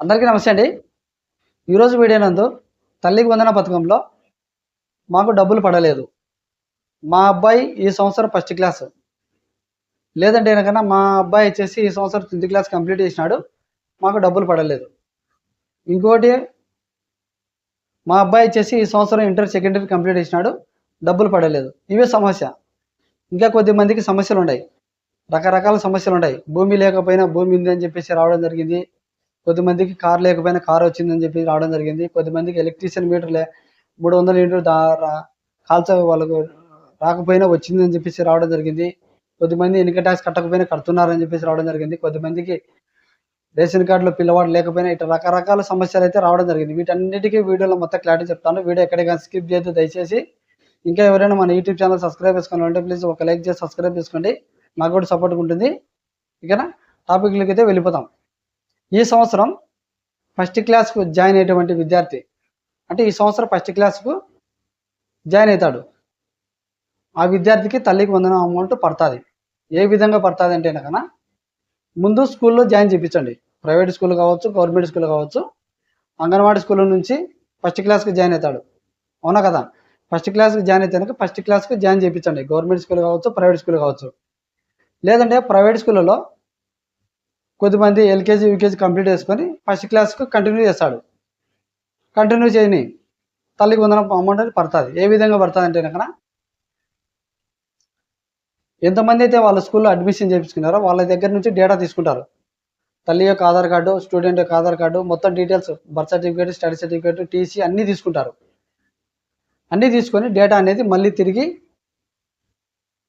అందరికీ నమస్తే అండి. ఈరోజు వీడియో నందు తల్లికి వందన పథకంలో మాకు డబ్బులు పడలేదు. మా అబ్బాయి ఈ సంవత్సరం ఫస్ట్ క్లాస్. లేదంటే కనుక మా అబ్బాయి వచ్చేసి ఈ సంవత్సరం టెన్త్ క్లాస్ కంప్లీట్ చేసినాడు మాకు డబ్బులు పడలేదు. ఇంకోటి మా అబ్బాయి వచ్చేసి ఈ సంవత్సరం ఇంటర్ సెకండరీ కంప్లీట్ చేసినాడు డబ్బులు పడలేదు. ఇవే సమస్య. ఇంకా కొద్ది మందికి సమస్యలు ఉన్నాయి రకరకాల సమస్యలు ఉన్నాయి భూమి లేకపోయినా భూమి ఉంది అని చెప్పేసి రావడం జరిగింది. కొద్దిమందికి కార్ లేకపోయినా కార్ వచ్చిందని చెప్పి రావడం జరిగింది. కొద్దిమందికి ఎలక్ట్రీషియన్ మీటర్లే మూడు వందల యూనిట్లు దా కాల్చ వాళ్ళకు రాకపోయినా వచ్చిందని చెప్పేసి రావడం జరిగింది. కొద్దిమంది ఇన్కమ్ ట్యాక్స్ కట్టకపోయినా కడుతున్నారని చెప్పేసి రావడం జరిగింది. కొద్దిమందికి రేషన్ కార్డులో పిల్లవాడు లేకపోయినా ఇట్లా రకరకాల సమస్యలు అయితే రావడం జరిగింది. వీటన్నిటికీ వీడియోలో మొత్తం క్లారిటీ చెప్తాను. వీడియో ఎక్కడికైనా స్కిప్ చేస్తే దయచేసి ఇంకా ఎవరైనా మన యూట్యూబ్ ఛానల్ సబ్స్క్రైబ్ చేసుకోవాలంటే ప్లీజ్ ఒక లైక్ చేసి సబ్స్క్రైబ్ చేసుకోండి. నాకు కూడా సపోర్ట్గా ఉంటుంది. ఇకనా టాపిక్లకి అయితే వెళ్ళిపోతాం. ఈ సంవత్సరం ఫస్ట్ క్లాస్కు జాయిన్ అయ్యేటువంటి విద్యార్థి అంటే ఈ సంవత్సరం ఫస్ట్ క్లాస్కు జాయిన్ అవుతాడు. ఆ విద్యార్థికి తల్లికి వందనం అమౌంట్ పడుతుంది. ఏ విధంగా పడుతుంది అంటే కనుక ముందు స్కూల్లో జాయిన్ చేయించండి. ప్రైవేట్ స్కూల్ కావచ్చు గవర్నమెంట్ స్కూల్ కావచ్చు అంగన్వాడీ స్కూల్ నుంచి ఫస్ట్ క్లాస్కి జాయిన్ అవుతాడు. అవునా కదా? ఫస్ట్ క్లాస్కి జాయిన్ అయితే కనుక ఫస్ట్ క్లాస్కి జాయిన్ చేయించండి. గవర్నమెంట్ స్కూల్ కావచ్చు ప్రైవేట్ స్కూల్ కావచ్చు. లేదంటే ప్రైవేట్ స్కూళ్ళలో కొద్దిమంది ఎల్కేజీ యూకేజీ కంప్లీట్ చేసుకొని ఫస్ట్ క్లాస్కు కంటిన్యూ చేస్తాడు. కంటిన్యూ చేయని తల్లికి వందన అమౌంట్ అది పడుతుంది. ఏ విధంగా పడుతుంది అంటే కనుక ఎంతమంది అయితే వాళ్ళ స్కూల్లో అడ్మిషన్ చేయించుకున్నారో వాళ్ళ దగ్గర నుంచి డేటా తీసుకుంటారు. తల్లి యొక్క ఆధార్ కార్డు స్టూడెంట్ యొక్క ఆధార్ కార్డు మొత్తం details birth certificate study certificate TC అన్నీ తీసుకుంటారు. అన్నీ తీసుకొని డేటా అనేది మళ్ళీ తిరిగి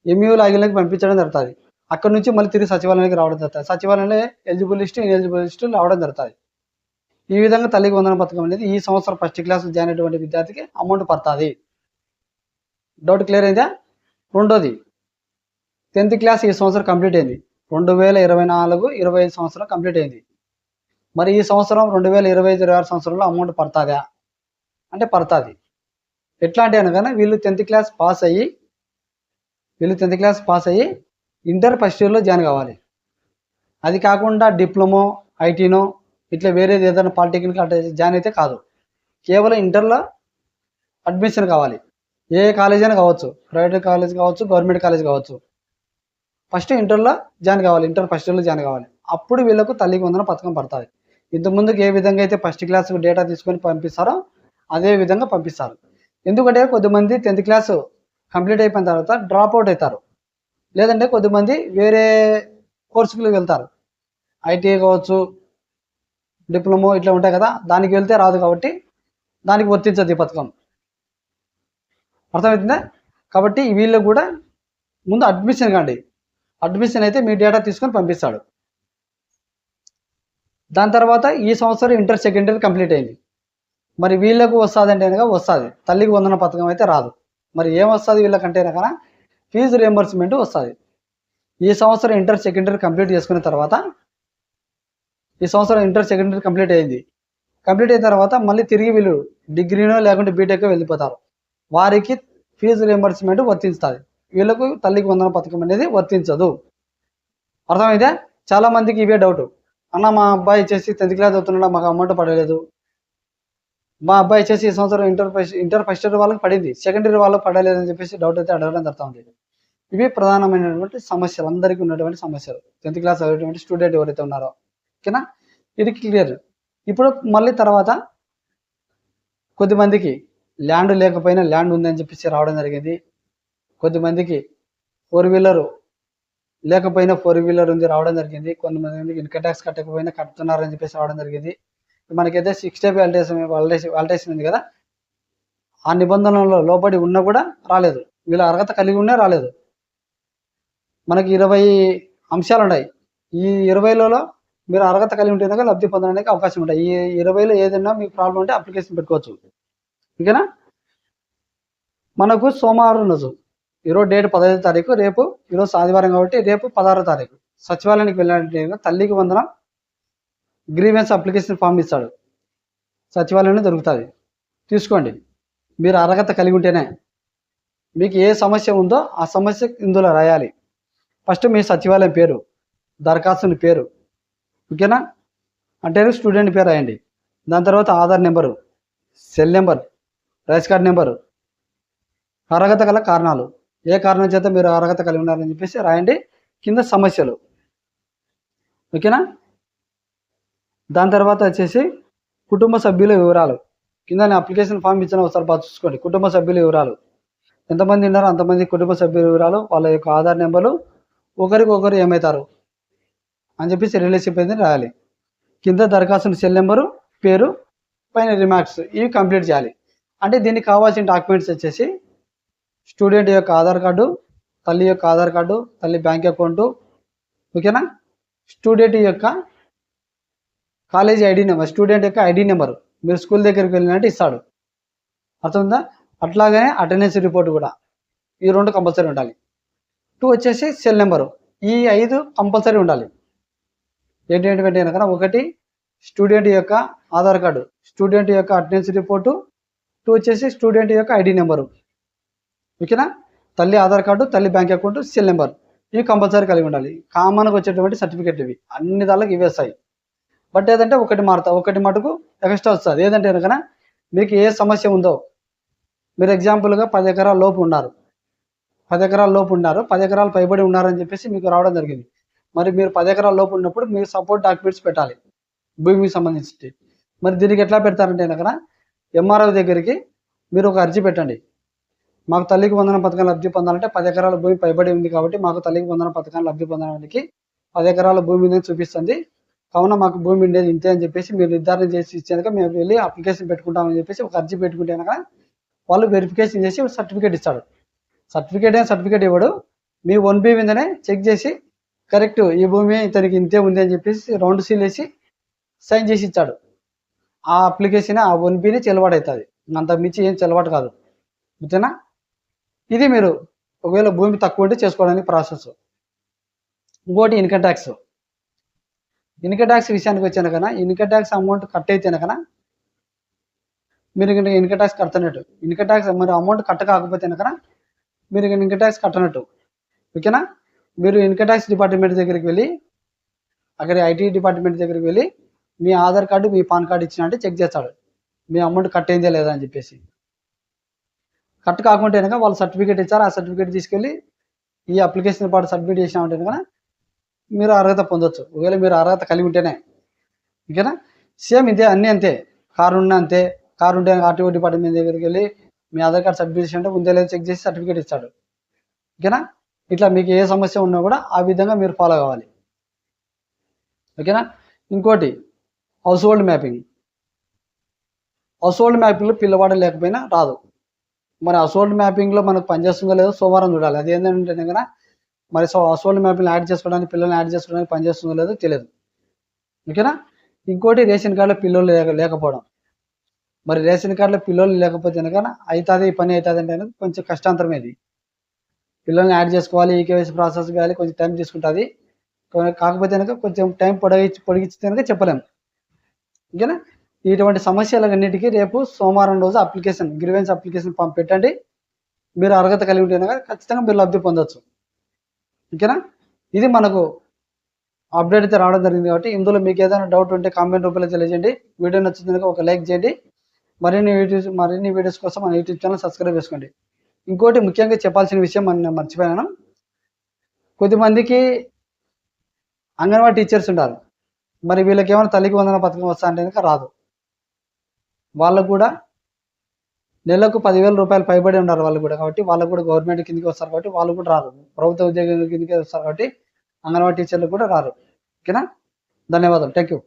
ఎంఈఓ లాగిన్లోకి పంపించడం జరుగుతుంది. అక్కడ నుంచి మళ్ళీ తిరిగి సచివాలయానికి రావడం జరుగుతుంది. సచివాలయంలో ఎలిజిబుల్ లిస్ట్ ఇన్ఎలిజిబుల్ లిస్ట్ రావడం జరుగుతుంది. ఈ విధంగా తల్లికి వందన పథకం అనేది ఈ సంవత్సరం ఫస్ట్ క్లాస్ జాయిన్ అయినటువంటి విద్యార్థికి అమౌంట్ పడుతుంది. డౌట్ క్లియర్ అయిందా? రెండోది టెన్త్ క్లాస్ ఈ సంవత్సరం కంప్లీట్ అయింది. రెండు వేల ఇరవై నాలుగు ఇరవై ఐదు సంవత్సరం కంప్లీట్ అయింది. మరి ఈ సంవత్సరం రెండు వేల ఇరవై ఐదు ఇరవై ఆరు సంవత్సరంలో అమౌంట్ పడుతుందా? అంటే పడుతుంది. ఎట్లా అంటే అనగానే వీళ్ళు టెన్త్ క్లాస్ పాస్ అయ్యి వీళ్ళు టెన్త్ క్లాస్ పాస్ అయ్యి ఇంటర్ ఫస్ట్ ఇయర్లో జాయిన్ కావాలి. అది కాకుండా డిప్లొమో ఐటీనో ఇట్లా వేరేది ఏదైనా పాలిటెక్నిక్ అట్లా జాయిన్ అయితే కాదు. కేవలం ఇంటర్లో అడ్మిషన్ కావాలి. ఏ కాలేజ్ అయినా కావచ్చు. ప్రైవేట్ కాలేజ్ కావచ్చు గవర్నమెంట్ కాలేజ్ కావచ్చు. ఫస్ట్ ఇంటర్లో జాయిన్ కావాలి. ఇంటర్ ఫస్ట్ ఇయర్లో జాయిన్ కావాలి. అప్పుడు వీళ్ళకు తల్లికి వందన పథకం పడుతుంది. ఇంతకుముందుకు ఏ విధంగా అయితే ఫస్ట్ క్లాస్ డేటా తీసుకొని పంపిస్తారో అదే విధంగా పంపిస్తారు. ఎందుకంటే కొద్దిమంది టెన్త్ క్లాస్ కంప్లీట్ అయిపోయిన తర్వాత డ్రాప్ అవుట్ అవుతారు. లేదంటే కొద్దిమంది వేరే కోర్సులకు వెళ్తారు. ఐటీఐ కావచ్చు డిప్లొమో ఇట్లా ఉంటాయి కదా దానికి వెళ్తే రాదు కాబట్టి దానికి వర్తించదు ఈ పథకం. అర్థమవుతుందా కాబట్టి వీళ్ళు కూడా ముందు అడ్మిషన్ కండి. అడ్మిషన్ అయితే మీ డేటా తీసుకొని పంపిస్తాడు. దాని తర్వాత ఈ సంవత్సరం ఇంటర్ సెకండరీ కంప్లీట్ అయింది. మరి వీళ్ళకు వస్తుంది అంటే కనుక వస్తుంది. తల్లికి వందన పథకం అయితే రాదు. మరి ఏం వస్తుంది వీళ్ళకంటే కనుక ఫీజు రియంబర్స్మెంట్ వస్తుంది. ఈ సంవత్సరం ఇంటర్ సెకండరీ కంప్లీట్ చేసుకున్న తర్వాత ఈ సంవత్సరం ఇంటర్ సెకండరీ కంప్లీట్ అయింది. కంప్లీట్ అయిన తర్వాత మళ్ళీ తిరిగి వీళ్ళు డిగ్రీనో లేకుంటే బీటెక్ వెళ్ళిపోతారు. వారికి ఫీజు రియంబర్స్మెంట్ వర్తిస్తుంది వీళ్ళకు తల్లికి వందన పథకం అనేది వర్తించదు. అర్థమైతే చాలామందికి ఇవే డౌట్ అన్న మా అబ్బాయి చేసి టెన్త్ క్లాస్ చదువుతున్నాడు? మాకు అమౌంట్ పడలేదు. మా అబ్బాయి వచ్చేసి ఈ సంవత్సరం inter first inter first year వాళ్ళకి పడింది. సెకండ్ ఇయర్ వాళ్ళకి పడలేదని చెప్పేసి డౌట్ అయితే అడగడం జరుగుతుంది. ఇవి ప్రధానమైనటువంటి సమస్యలు. అందరికీ ఉన్నటువంటి సమస్యలు. టెన్త్ క్లాస్ చదివేటువంటి స్టూడెంట్ ఎవరైతే ఉన్నారో. ఓకేనా? ఇది క్లియర్ ఇప్పుడు మళ్ళీ తర్వాత కొద్దిమందికి ల్యాండ్ లేకపోయినా ల్యాండ్ ఉందని చెప్పేసి రావడం జరిగింది. కొద్దిమందికి ఫోర్ వీలర్ లేకపోయినా ఫోర్ వీలర్ ఉంది రావడం జరిగింది. కొంతమంది ఇన్కమ్ ట్యాక్స్ కట్టకపోయినా కడుతున్నారని చెప్పేసి రావడం జరిగింది. మనకైతే సిక్స్ డే వాలిడేషన్ వాలిడేషన్ అల్టేషన్ ఉంది కదా? ఆ నిబంధనలలో లోబడి ఉన్నా కూడా రాలేదు. వీళ్ళ అర్హత కలిగి ఉన్నా రాలేదు. మనకి ఇరవై అంశాలు ఉన్నాయి. ఈ ఇరవైలలో మీరు అర్హత కలిగి ఉంటే కనుక లబ్ధి పొందడానికి అవకాశం ఉంటాయి. ఈ ఇరవైలో ఏదైనా మీకు ప్రాబ్లం ఉంటే అప్లికేషన్ పెట్టుకోవచ్చు. ఓకేనా? మనకు సోమవారం రోజు ఈరోజు డేట్ పదహైదు తారీఖు రేపు ఈరోజు ఆదివారం కాబట్టి రేపు పదహారో తారీఖు. సచివాలయానికి వెళ్ళాలంటే తల్లికి వందనం గ్రీవెన్స్ అప్లికేషన్ ఫామ్ ఇస్తాడు. సచివాలయంలో దొరుకుతుంది. తీసుకోండి. మీరు అర్హత కలిగి ఉంటేనే మీకు ఏ సమస్య ఉందో ఆ సమస్య ఇందులో రాయాలి. ఫస్ట్ మీ సచివాలయం పేరు దరఖాస్తుని పేరు ఓకేనా? అంటే స్టూడెంట్ పేరు రాయండి. దాని తర్వాత Aadhaar number cell number rice card number అర్హత గల కారణాలు. ఏ కారణం చేత మీరు అర్హత కలిగి ఉన్నారని చెప్పేసి రాయండి. కింద సమస్యలు. ఓకేనా? దాని తర్వాత వచ్చేసి కుటుంబ సభ్యుల వివరాలు. కింద నేను అప్లికేషన్ ఫామ్ ఇచ్చిన ఒకసారి బాగా చూసుకోండి. కుటుంబ సభ్యుల వివరాలు. ఎంతమంది ఉన్నారో అంతమంది కుటుంబ సభ్యుల వివరాలు వాళ్ళ యొక్క ఆధార్ నెంబర్లు ఒకరికొకరు ఏమవుతారు అని చెప్పేసి రిలేషన్షిప్ అయితే రాయాలి. కింద దరఖాస్తు సెల్ నెంబరు పేరు పైన రిమార్క్స్ ఇవి కంప్లీట్ చేయాలి. అంటే దీనికి కావాల్సిన డాక్యుమెంట్స్ వచ్చేసి స్టూడెంట్ యొక్క ఆధార్ కార్డు తల్లి యొక్క ఆధార్ కార్డు తల్లి బ్యాంక్ అకౌంటు ఓకేనా? స్టూడెంట్ యొక్క కాలేజీ ఐడి నెంబర్ స్టూడెంట్ యొక్క ఐడి నెంబర్ మీరు స్కూల్ దగ్గరికి వెళ్ళినట్టు ఇస్తాడు. అర్థమవుతుందా అట్లాగనే అటెండెన్స్ రిపోర్ట్ కూడా. ఈ రెండు కంపల్సరీ ఉండాలి. టూ వచ్చేసి సెల్ నెంబరు. ఈ ఐదు కంపల్సరీ ఉండాలి. ఏంటంటే కనుక ఒకటి స్టూడెంట్ యొక్క ఆధార్ కార్డు స్టూడెంట్ యొక్క అటెండెన్స్ రిపోర్టు టూ వచ్చేసి స్టూడెంట్ యొక్క ఐడి నెంబరు. ఓకేనా? తల్లి ఆధార్ కార్డు తల్లి బ్యాంక్ అకౌంట్ సెల్ నెంబర్. ఇవి కంపల్సరీ కలిగి ఉండాలి. కామన్గా వచ్చేటువంటి సర్టిఫికెట్ ఇవి. అన్ని దానికి ఇవి వస్తాయి. బట్ ఏదంటే ఒకటి మారుతా ఒకటి మటుకు ఎక్స్ట్రా వస్తుంది. ఏదంటే కనుక మీకు ఏ సమస్య ఉందో మీరు ఎగ్జాంపుల్గా పది ఎకరాల లోపు ఉన్నారు. పది ఎకరాల లోపు ఉన్నారు పది ఎకరాలు పైబడి ఉన్నారని చెప్పేసి మీకు రావడం జరిగింది. మరి మీరు పది ఎకరాల లోపు ఉన్నప్పుడు మీరు సపోర్ట్ డాక్యుమెంట్స్ పెట్టాలి. భూమికి సంబంధించి మరి దీనికి ఎట్లా పెడతారంటే కనుక ఎంఆర్ఓ దగ్గరికి మీరు ఒక అర్జీ పెట్టండి. మాకు తల్లికి వందన పథకం లబ్ధి పొందాలంటే పది ఎకరాల భూమి పైబడి ఉంది కాబట్టి మాకు తల్లికి వందన పథకం లబ్ధి పొందడానికి పది ఎకరాల భూమి చూపిస్తుంది. కావున మాకు భూమి ఉండేది ఇంతే అని చెప్పేసి మీరు నిర్ధారణ చేసి ఇచ్చాక మేము వెళ్ళి అప్లికేషన్ పెట్టుకుంటామని చెప్పేసి ఒక అర్జీ పెట్టుకుంటే కనుక వాళ్ళు వెరిఫికేషన్ చేసి సర్టిఫికేట్ ఇస్తాడు. సర్టిఫికేట్ అయినా సర్టిఫికేట్ ఇవ్వడు. మీ వన్ బి మీదనే చెక్ చేసి కరెక్ట్ ఈ భూమి ఇతనికి ఇంతే ఉంది అని చెప్పేసి రౌండ్ సీల్ వేసి సైన్ చేసి ఇచ్చాడు. ఆ అప్లికేషన్ ఆ వన్ బీని చెలవాటు అవుతుంది అంత మించి ఏం చెలవాటు కాదు. ఓకేనా? ఇది మీరు ఒకవేళ భూమి తక్కువ ఉంటే చేసుకోవడానికి ప్రాసెస్ ఇంకోటి ఇన్కమ్ ట్యాక్స్ ఇన్కమ్ ట్యాక్స్ విషయానికి వచ్చాను కన్నా ఇన్కమ్ ట్యాక్స్ అమౌంట్ కట్ అయితే కన్నా మీరు ఇన్కమ్ ట్యాక్స్ కడుతున్నట్టు ఇన్కమ్ ట్యాక్స్ మరి అమౌంట్ కట్ కాకపోతే కన్నా మీరు ఇన్కమ్ ట్యాక్స్ కట్టనట్టు ఓకేనా? మీరు ఇన్కమ్ ట్యాక్స్ డిపార్ట్మెంట్ దగ్గరికి వెళ్ళి అక్కడ ఐటీ డిపార్ట్మెంట్ దగ్గరికి వెళ్ళి మీ ఆధార్ కార్డు మీ పాన్ కార్డు ఇచ్చినట్టు చెక్ చేస్తాడు మీ అమౌంట్ కట్ అయిందే లేదా అని చెప్పేసి. కట్ కాకుంటే కనుక వాళ్ళు సర్టిఫికేట్ ఇచ్చారు ఆ సర్టిఫికేట్ తీసుకెళ్ళి ఈ అప్లికేషన్ పాటు సబ్మిట్ చేసినామంటే కనుక మీరు అర్హత పొందొచ్చు. ఒకవేళ మీరు అర్హత కలిగి ఉంటేనే. ఓకేనా? సేమ్ ఇదే అన్నీ అంతే. కారు ఉన్న అంతే. కారు ఉంటే ఆర్టీఓ డిపార్ట్మెంట్ దగ్గరికి వెళ్ళి మీ ఆధార్ కార్డ్ సబ్మిట్ చేసి అంటే ఉందే లేదో చెక్ చేసి సర్టిఫికేట్ ఇస్తాడు. ఓకేనా? ఇట్లా మీకు ఏ సమస్య ఉన్నా కూడా ఆ విధంగా మీరు ఫాలో కావాలి. ఓకేనా? ఇంకోటి household mapping household మ్యాపింగ్లో పిల్లవాడు లేకపోయినా రాదు. మరి హౌస్ హోల్డ్ మ్యాపింగ్లో మనకు పనిచేస్తుందో లేదో సోమవారం చూడాలి. అది ఏంటంటే కనుక మరి సో హౌస్ హోల్డ్ యాడ్ చేసుకోవడానికి పిల్లల్ని యాడ్ చేసుకోవడానికి పనిచేస్తుందో లేదో తెలియదు. ఓకేనా? ఇంకోటి రేషన్ కార్డులో పిల్లలు లేక లేకపోవడం. మరి రేషన్ కార్డులో పిల్లలు లేకపోతే కనుక అవుతుంది ఈ పని అవుతుంది అంటే కొంచెం కష్టాంతరం ఇది. పిల్లల్ని యాడ్ చేసుకోవాలి ఈకేవైసీ ప్రాసెస్ కావాలి కొంచెం టైం తీసుకుంటుంది. కాకపోతే కనుక కొంచెం టైం పొడిగించి పొడిగించితే కనుక చెప్పలేము ఓకేనా? ఇటువంటి సమస్యలన్నిటికీ రేపు సోమవారం రోజు అప్లికేషన్ గ్రీవెన్స్ అప్లికేషన్ పంపెట్టండి మీరు అర్హత కలిగి ఉంటే కనుక ఖచ్చితంగా మీరు లబ్ధి పొందొచ్చు. ఓకేనా? ఇది మనకు అప్డేట్ అయితే రావడం జరిగింది కాబట్టి ఇందులో మీకు ఏదైనా డౌట్ ఉంటే కామెంట్ రూపంలో తెలియజేయండి. వీడియో నచ్చింది కనుక ఒక లైక్ చేయండి. మరిన్ని వీడియోస్ మరిన్ని వీడియోస్ కోసం మన యూట్యూబ్ ఛానల్ సబ్స్క్రైబ్ చేసుకోండి. ఇంకోటి ముఖ్యంగా చెప్పాల్సిన విషయం మనం మర్చిపోయాను. కొద్దిమందికి అంగన్వాడీ టీచర్స్ ఉంటారు మరి వీళ్ళకి ఏమైనా తల్లికి వందన పథకం వస్తా అంటే కనుక రాదు. వాళ్ళకు కూడా నెలకు పదివేల రూపాయలు పైబడి ఉన్నారు వాళ్ళు కూడా కాబట్టి వాళ్ళకు కూడా గవర్నమెంట్ కిందకి వస్తారు కాబట్టి వాళ్ళు కూడా రారు. ప్రభుత్వ ఉద్యోగుల కిందకి వస్తారు కాబట్టి అంగన్వాడీ టీచర్లు కూడా రారు. ఓకేనా? ధన్యవాదాలు. Thank you